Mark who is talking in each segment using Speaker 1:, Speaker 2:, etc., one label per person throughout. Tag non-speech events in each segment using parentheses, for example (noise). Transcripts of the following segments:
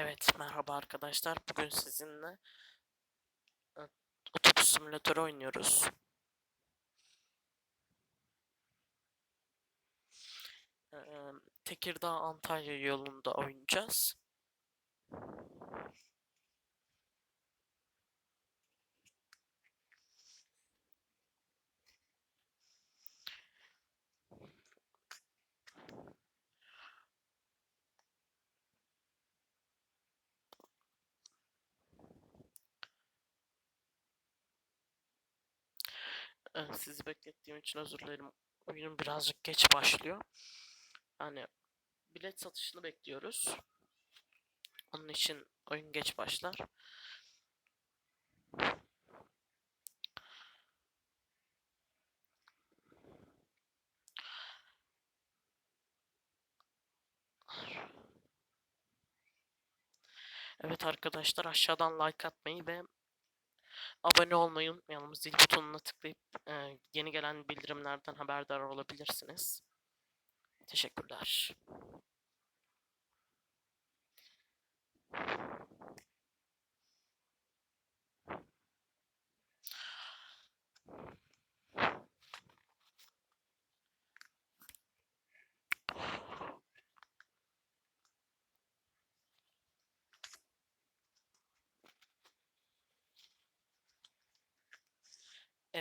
Speaker 1: Evet, merhaba arkadaşlar. Bugün sizinle otobüs simülatörü oynuyoruz. Tekirdağ Antalya yolunda oynayacağız. E, Sizi beklettiğim için özür dilerim. Oyun birazcık geç başlıyor. Yani bilet satışını bekliyoruz. Onun için oyun geç başlar. Evet arkadaşlar aşağıdan like atmayı ve abone olmayı unutmayalım. Zil butonuna tıklayıp e, yeni gelen bildirimlerden haberdar olabilirsiniz. Teşekkürler.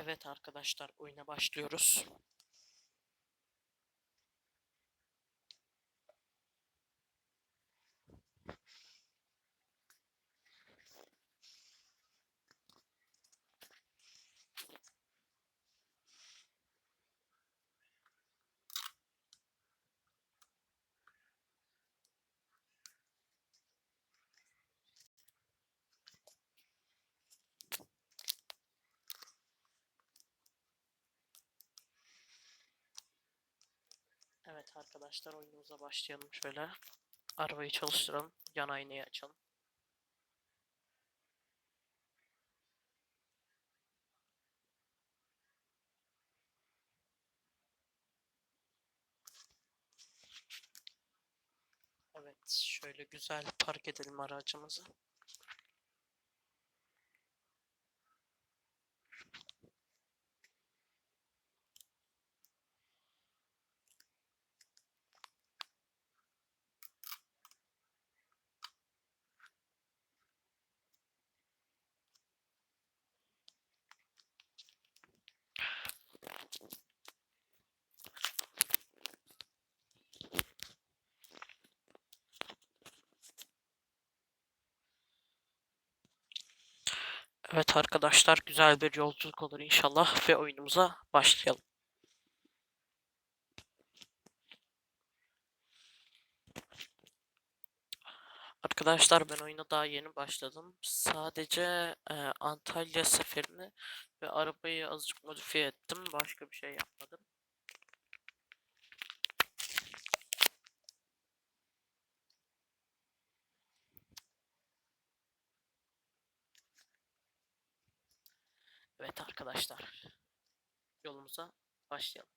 Speaker 1: Evet arkadaşlar oyuna başlıyoruz. Evet arkadaşlar oyunumuza başlayalım şöyle. Arabayı çalıştıralım. Yan aynayı açalım. Evet şöyle güzel park edelim aracımızı. Evet arkadaşlar güzel bir yolculuk olur inşallah ve oyunumuza başlayalım. Arkadaşlar ben oyuna daha yeni başladım. Sadece e, Antalya seferini ve arabayı azıcık modifiye ettim. Başka bir şey yapmadım. Evet arkadaşlar. Yolumuza başlayalım.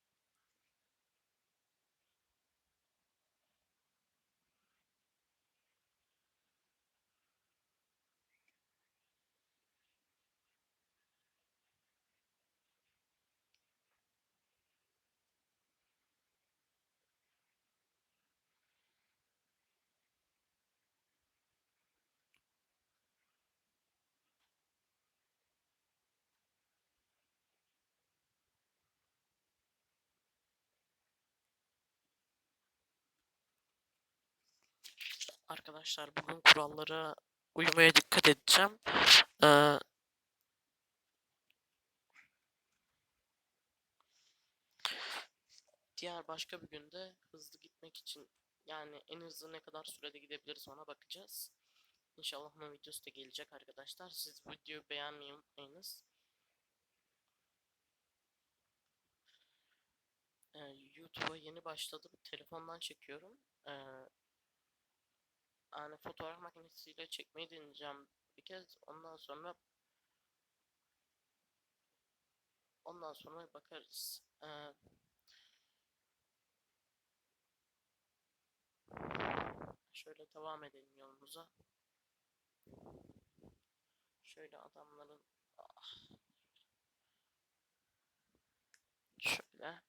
Speaker 1: Arkadaşlar bugün kurallara uymaya dikkat edeceğim. Ee, diğer başka bir günde hızlı gitmek için yani en hızlı ne kadar sürede gidebiliriz ona bakacağız. İnşallah onun videosu da gelecek arkadaşlar. Siz bu videoyu beğenmeyi unutmayınız. Ee, YouTube'a yeni başladım. Telefondan çekiyorum. Ee, yani fotoğraf makinesiyle çekmeyi deneyeceğim bir kez. Ondan sonra ondan sonra bakarız. Ee, Şöyle devam edelim yolumuza. Şöyle adamların ah. Şöyle.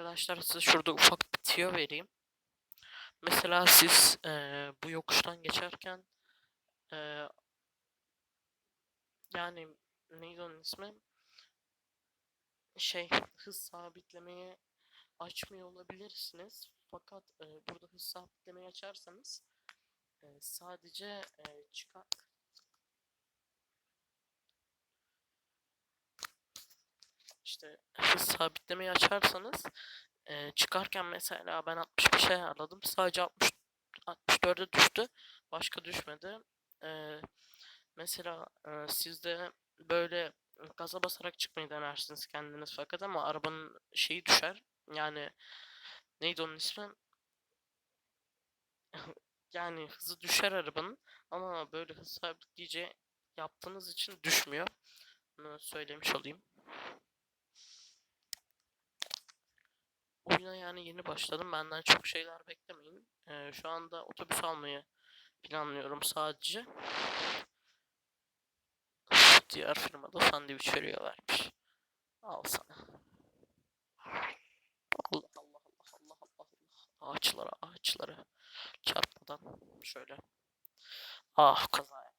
Speaker 1: Arkadaşlar size şurada ufak bir tiyo vereyim. Mesela siz eee, bu yokuştan geçerken eee, yani neydi onun ismi? Şey hız sabitlemeyi açmıyor olabilirsiniz. Fakat eee, burada hız sabitlemeyi açarsanız eee, sadece eee, çıkar işte hız sabitlemeyi açarsanız eee, çıkarken mesela ben 65'e ayarladım. Sadece 60 64'e düştü. Başka düşmedi. Eee, mesela eee, siz de böyle gaza basarak çıkmayı denersiniz kendiniz fakat ama arabanın şeyi düşer. Yani neydi onun ismi? (laughs) Yani hızı düşer arabanın ama böyle hız sabitleyici yaptığınız için düşmüyor. Bunu söylemiş olayım. Oyuna yani yeni başladım. Benden çok şeyler beklemeyin. Ee, şu anda otobüs almayı planlıyorum sadece. Diğer firmada sandviç veriyorlarmış. Al sana. Allah Allah Allah Allah Allah Allah. Ağaçlara ağaçlara çarpmadan şöyle. Ah kaza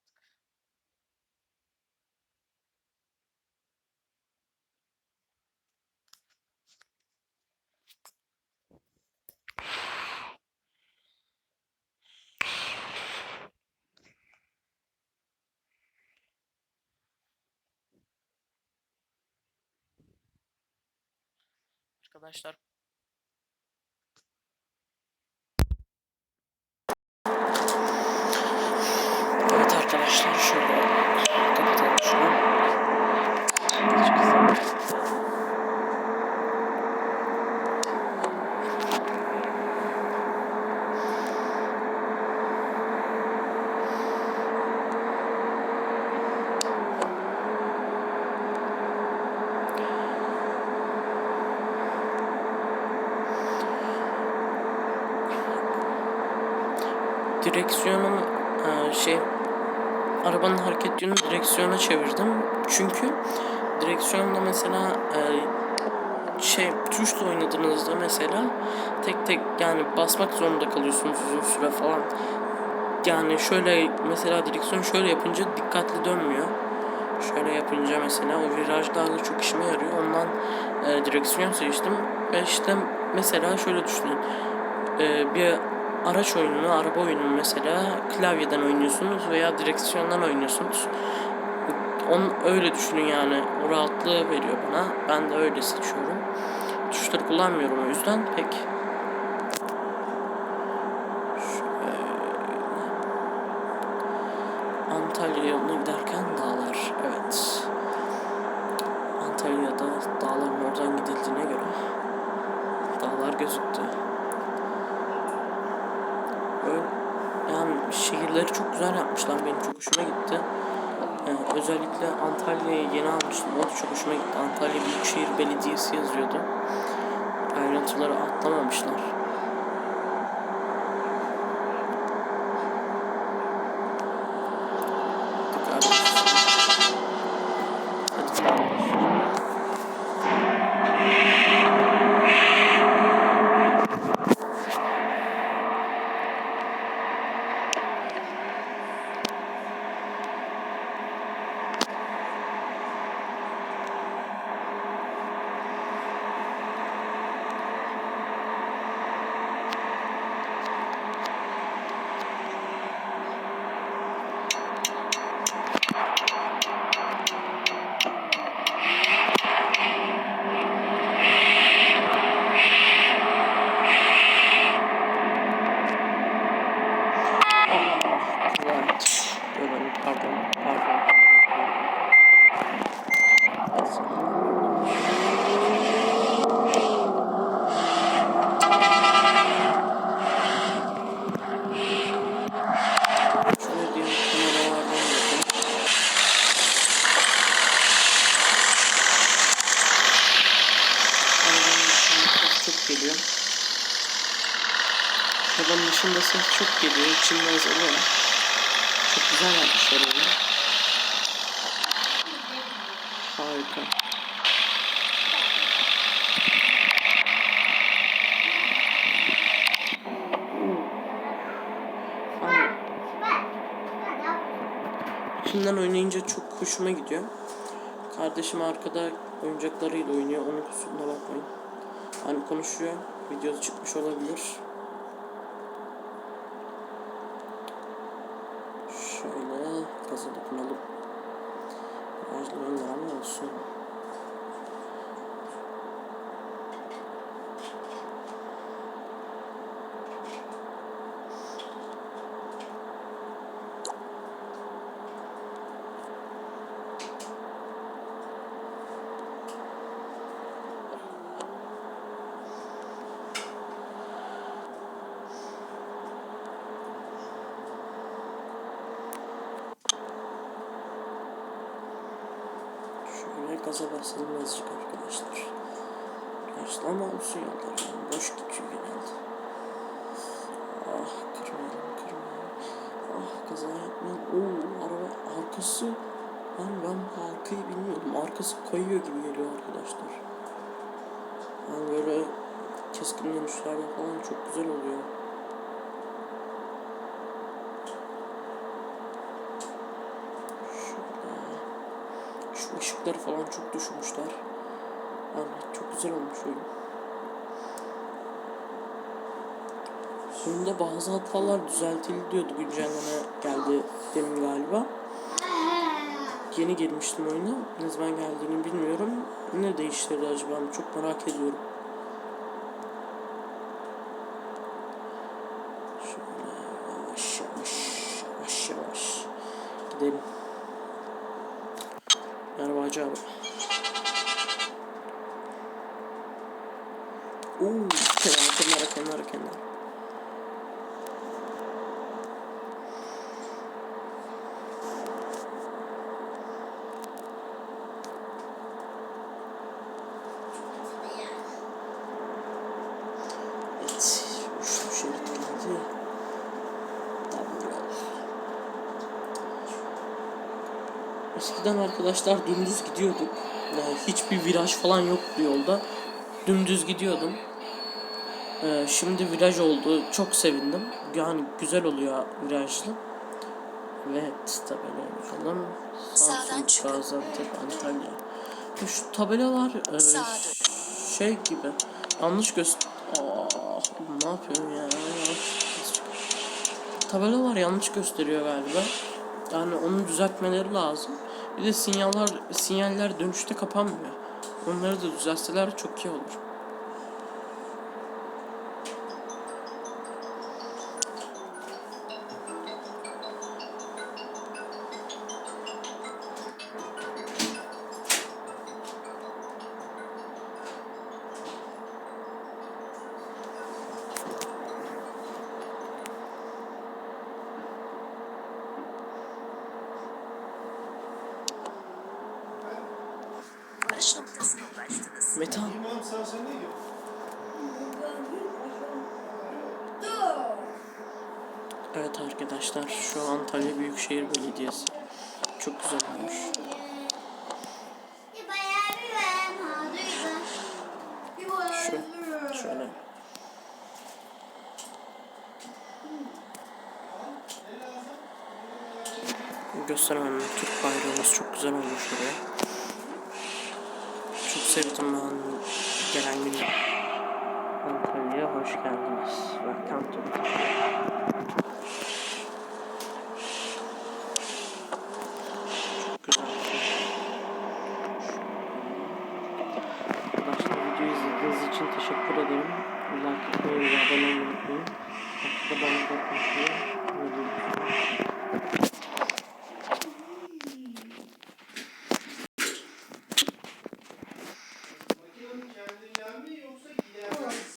Speaker 1: Arkadaşlar Evet arkadaşlar şöyle kapatalım şunu. Direksiyonum eee, şey arabanın hareket yönünü direksiyona çevirdim. Çünkü direksiyonda mesela eee, şey tuşla oynadığınızda mesela tek tek yani basmak zorunda kalıyorsunuz uzun süre falan. Yani şöyle mesela direksiyon şöyle yapınca dikkatli dönmüyor. Şöyle yapınca mesela o virajlarda çok işime yarıyor. Ondan eee, direksiyon seçtim. Ve işte mesela şöyle düşünün. Eee, bir araç oyununu, araba oyununu mesela klavyeden oynuyorsunuz veya direksiyondan oynuyorsunuz. Onu öyle düşünün yani. O rahatlığı veriyor bana. Ben de öyle seçiyorum. Tuşları kullanmıyorum o yüzden pek. Şöyle. Antalya yoluna giderken dağlar. Evet. Antalya'da dağların oradan gidildiğine göre dağlar gözüktü. Öyle, yani şehirleri çok güzel yapmışlar. Benim çok hoşuma gitti. Ee, özellikle Antalya'yı yeni almıştım. O da çok hoşuma gitti. Antalya Büyükşehir Belediyesi yazıyordu. Ayrıntıları atlamamışlar. Güzel yapmışlar oyunu. Harika. İçinden oynayınca çok hoşuma gidiyor. Kardeşim arkada oyuncaklarıyla oynuyor. Onun kusuruna bakmayın. Hani konuşuyor. Video çıkmış olabilir. Şöyle gaza dokunalım. Oyunlar ama olsun. Şöyle gaza basalım azıcık arkadaşlar. Yaşlı ama olsun yollar yani boş gidiyor genelde. Ah kırmayalım kırmayalım. Ah kaza yapmayalım. Oo araba arkası. Ben bu arkayı bilmiyordum. Arkası kayıyor gibi geliyor arkadaşlar. Yani böyle keskin dönüşlerde falan çok güzel oluyor. Şöyle. Işıkları falan çok düşürmüşler. Yani çok güzel olmuş oyun. Oyunda bazı hatalar düzeltildi diyordu güncelleme geldi demin galiba. Yeni girmiştim oyuna. Ne zaman geldiğini bilmiyorum. Ne değiştirdi acaba çok merak ediyorum. Eskiden arkadaşlar dümdüz gidiyorduk. Yani hiçbir viraj falan yoktu yolda. Dümdüz gidiyordum. Ee, şimdi viraj oldu. Çok sevindim. Yani güzel oluyor virajlı. Evet tabela bakalım.
Speaker 2: Sağdan
Speaker 1: Samsun. Gaziantep, Antalya. Ya Şu tabelalar e, şey gibi. Yanlış göster... Aa, ne yapıyorum ya? Tabelalar yanlış gösteriyor galiba. Yani onu düzeltmeleri lazım. Bir de sinyaller sinyaller dönüşte kapanmıyor. Onları da düzeltseler çok iyi olur.
Speaker 2: Noktasına ulaştınız.
Speaker 1: Metan? Evet arkadaşlar şu Antalya Büyükşehir Belediyesi. Çok güzel olmuş. Şu şöyle. Gösteremem. Türk bayrağımız çok güzel olmuş oraya. Ben gelen gün. Antalya'ya hoş geldiniz. Welcome to